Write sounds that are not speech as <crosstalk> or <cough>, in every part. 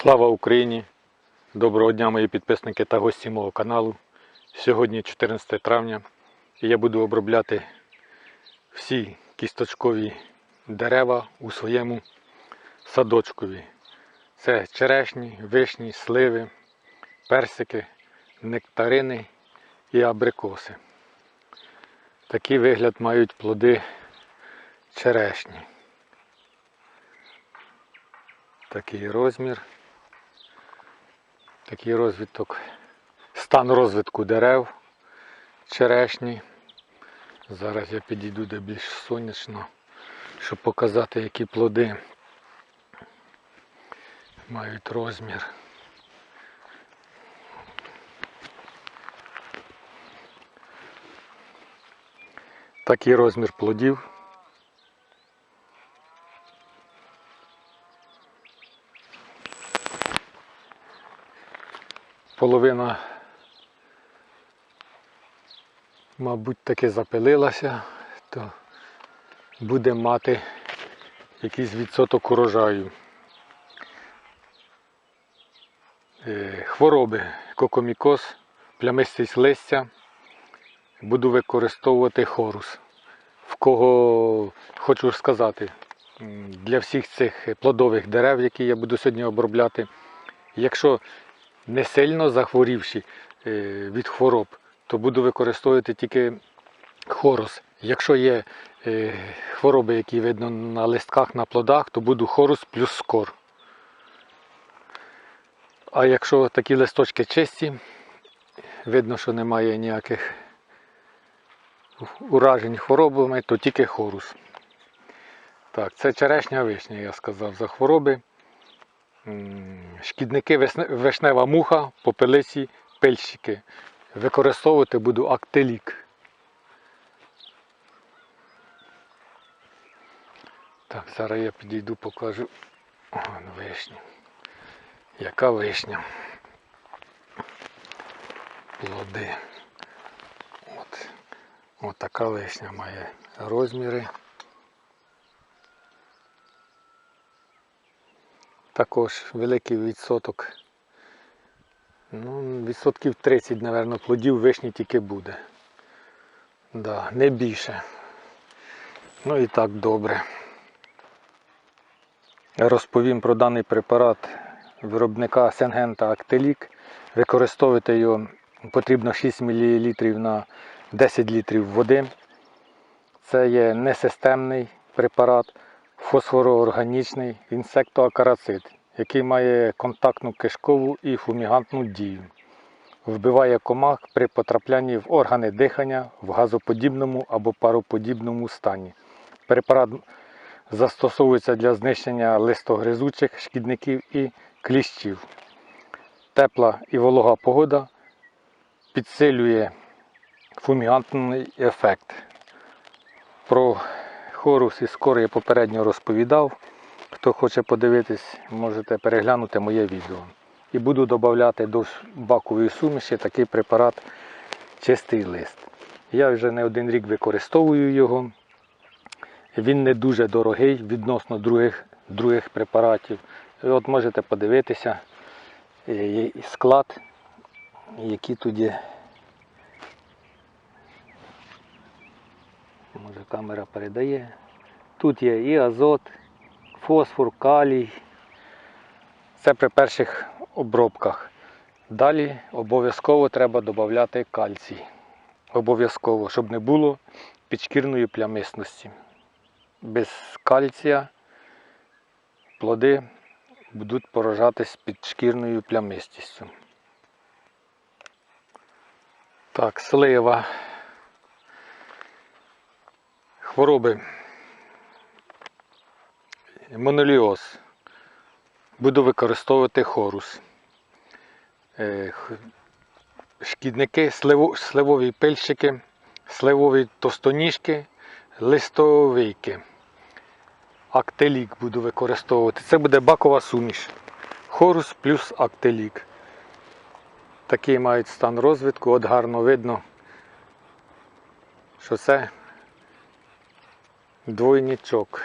Слава Україні! Доброго дня, мої підписники та гості мого каналу. Сьогодні 14 травня і я буду обробляти всі кісточкові дерева у своєму садочкові. Це черешні, вишні, сливи, персики, нектарини і абрикоси. Такий вигляд мають плоди черешні. Такий розмір. Такий розвиток, стан розвитку дерев черешні. Зараз я підійду де більш сонячно, щоб показати, які плоди мають розмір. Такий розмір плодів. Половина, мабуть, таки запилилася, то буде мати якийсь відсоток урожаю. Е, Хвороби, кокомікоз, плямистість листя. Буду використовувати хорус. В кого хочу сказати, для всіх цих плодових дерев, які я буду сьогодні обробляти, якщо не сильно захворівши е, від хвороб, то буду використовувати тільки хорус. Якщо є е, хвороби, які видно на листках, на плодах, то буду хорус плюс скор. А якщо такі листочки чисті, видно, що немає ніяких уражень хворобами, то тільки хорус. Так, це черешня вишня, я сказав, за хвороби. Шкідники вишнева муха, попелиці, пильщики. Використовувати буду актилік. Так, зараз я підійду, покажу О, вишню. Яка вишня? Плоди. От. От така вишня має розміри. Також великий відсоток. Ну, відсотків 30, мабуть, плодів вишні тільки буде. Да, не більше. Ну і так добре. Розповім про даний препарат виробника Сенгента Актелік. Використовувати його потрібно 6 мл на 10 літрів води. Це є несистемний препарат, фосфороорганічний інсектоакарацид, який має контактну кишкову і фумігантну дію. Вбиває комах при потраплянні в органи дихання в газоподібному або пароподібному стані. Препарат застосовується для знищення листогризучих шкідників і кліщів. Тепла і волога погода підсилює фумігантний ефект. Про хорус і скор я попередньо розповідав. Хто хоче подивитись, можете переглянути моє відео. І буду додавати до бакової суміші такий препарат чистий лист. Я вже не один рік використовую його. Він не дуже дорогий відносно других, других препаратів. І от можете подивитися е, склад, які є. Може камера передає. Тут є і азот, фосфор, калій. Це при перших обробках. Далі обов'язково треба додати кальцій. Обов'язково, щоб не було підшкірної плямисності. Без кальція плоди будуть поражатись підшкірною плямистістю. Так, слива. Хвороби. Моноліоз. Буду використовувати хорус. Е, Шкідники, сливові пильщики, сливові товстоніжки, листовики. Актелік буду використовувати. Це буде бакова суміш. Хорус плюс актелік. Такий мають стан розвитку, от гарно видно, що це двойничок.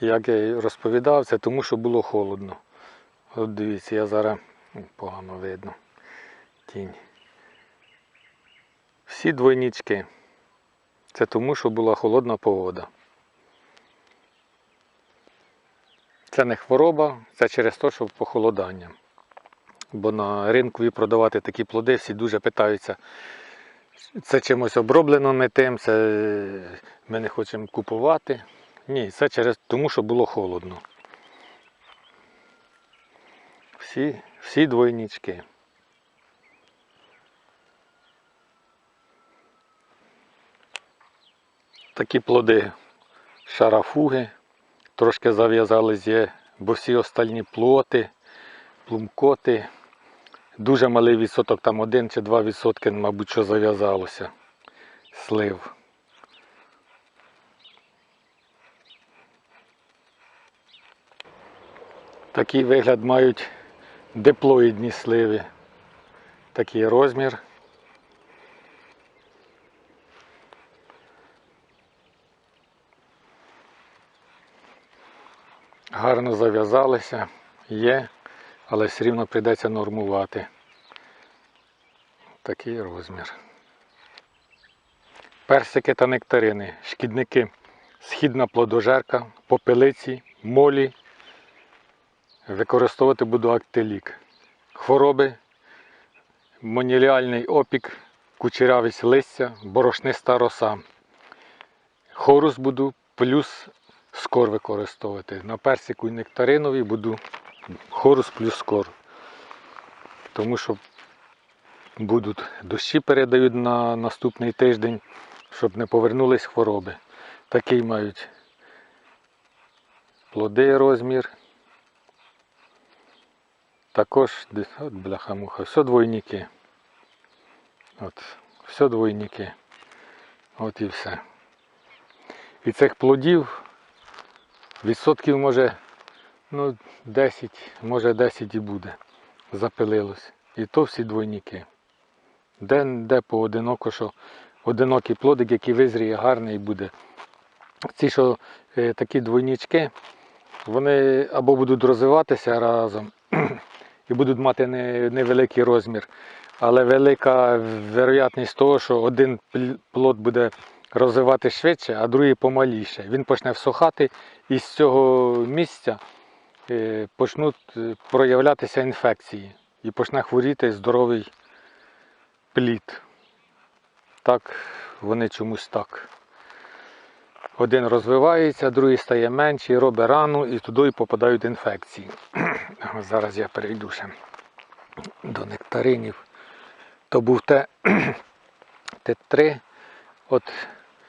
Як я й розповідав, це тому, що було холодно. От дивіться, я зараз погано видно. Тінь. Всі двойнички. Це тому, що була холодна погода. Це не хвороба, це через те, що похолодання. Бо на ринку і продавати такі плоди всі дуже питаються. Це чимось оброблено не тим, це ми не хочемо купувати. Ні, це через тому, що було холодно. Всі, всі двойнички. Такі плоди шарафуги. Трошки зав'язались бо всі остальні плоти, плумкоти. Дуже малий відсоток, там один чи два відсотки, мабуть, що зав'язалося. Слив. Такий вигляд мають диплоїдні сливи. Такий розмір. Гарно зав'язалися, є, але все рівно прийдеться нормувати. Такий розмір. Персики та нектарини, шкідники, східна плодожерка, попелиці, молі. Використовувати буду актилік. Хвороби, моніліальний опік, кучерявість листя, борошниста роса. Хорус буду плюс скор використовувати. На персику і нектаринові буду хорус плюс скор. Тому що будуть дощі передають на наступний тиждень, щоб не повернулись хвороби. Такий мають плоди розмір. Також, от бляха-муха, все двойники. От, все двойники. От і все. І цих плодів відсотків може ну, 10, може 10 і буде. Запилилось. І то всі двойники. Де, де поодиноко, що одинокий плодик, який визріє гарний буде. Ці, що е, такі двойнички, вони або будуть розвиватися разом <clears throat> і будуть мати не- невеликий розмір, але велика вероятність того, що один пл- плод буде розвивати швидше, а другий помаліше. Він почне всухати і з цього місця почнуть е, проявлятися інфекції і почне хворіти здоровий плід. Так, вони чомусь так. Один розвивається, другий стає менший, робить рану і туди попадають інфекції. <clears throat> Зараз я перейду ще до нектаринів. То був те, <clears throat> Т3 от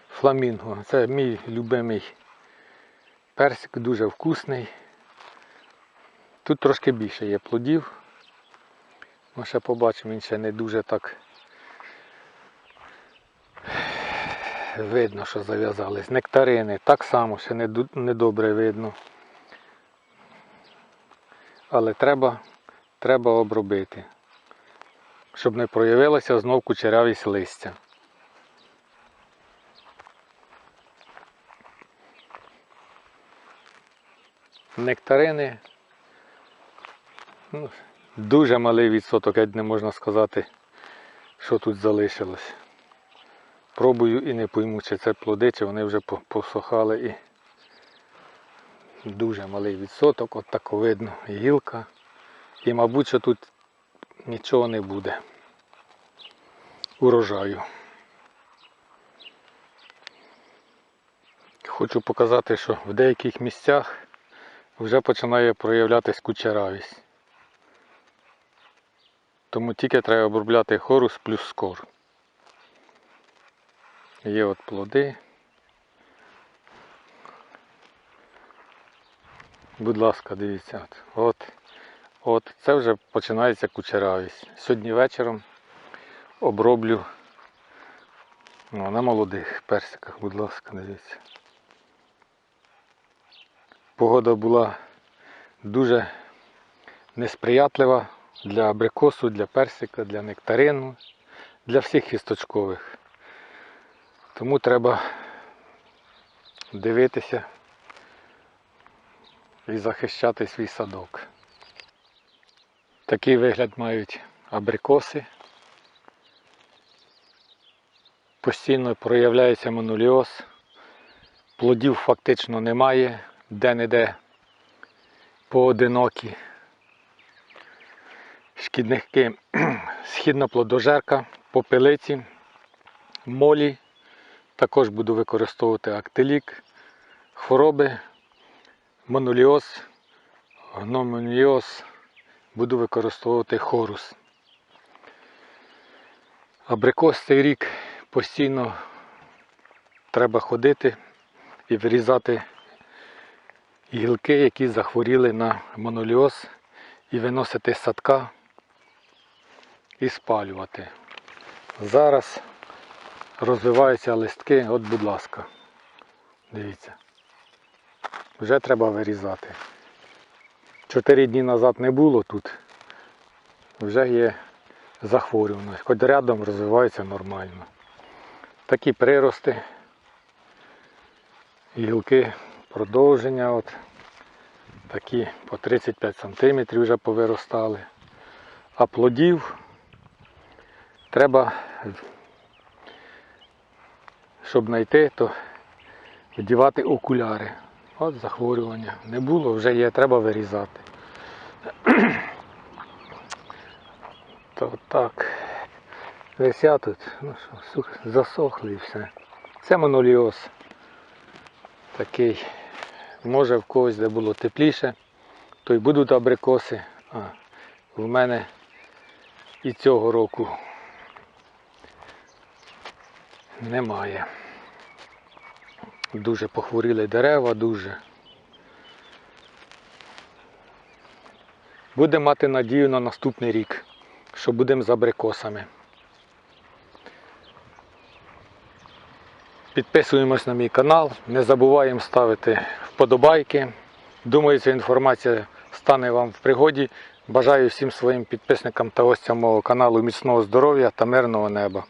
фламінго. Це мій любимий персик, дуже вкусний. Тут трошки більше є плодів. Ми ще побачимо, він ще не дуже так видно, що зав'язались. Нектарини так само ще не, добре видно. Але треба, треба обробити, щоб не проявилася знов кучерявість листя. Нектарини дуже малий відсоток, геть не можна сказати, що тут залишилось. Пробую і не пойму, чи це плоди, чи вони вже посохали і дуже малий відсоток, от так видно, гілка. І мабуть, що тут нічого не буде. Урожаю. Хочу показати, що в деяких місцях вже починає проявлятись кучеравість. Тому тільки треба обробляти хорус плюс скор. Є от плоди. Будь ласка, дивіться. От, от, це вже починається кучеравість. Сьогодні вечором оброблю ну, на молодих персиках, будь ласка, дивіться. Погода була дуже несприятлива для абрикосу, для персика, для нектарину, для всіх кісточкових. Тому треба дивитися, і захищати свій садок. Такий вигляд мають абрикоси. Постійно проявляється моноліоз. Плодів фактично немає, де-не-де поодинокі. Шкідники <clears throat> східна плодожерка, попелиці, молі. Також буду використовувати актилік, хвороби, моноліоз, гномоніоз, буду використовувати хорус. Абрикос цей рік постійно треба ходити і вирізати гілки, які захворіли на моноліоз, і виносити з садка і спалювати. Зараз розвиваються листки, от будь ласка. Дивіться. Вже треба вирізати. Чотири дні назад не було тут. Вже є захворюваність. Хоч рядом розвивається нормально. Такі прирости, гілки продовження. От. Такі по 35 см вже повиростали. А плодів треба, щоб знайти, то вдівати окуляри. От захворювання. Не було, вже є, треба вирізати. <clears throat> То так. Вися тут, ну що, засохли і все. Це моноліоз. Такий. Може в когось де було тепліше, то й будуть абрикоси. А в мене і цього року немає. Дуже похворіли дерева, дуже. Будемо мати надію на наступний рік, що будемо з абрикосами. Підписуємось на мій канал, не забуваємо ставити вподобайки. Думаю, ця інформація стане вам в пригоді. Бажаю всім своїм підписникам та гостям мого каналу міцного здоров'я та мирного неба.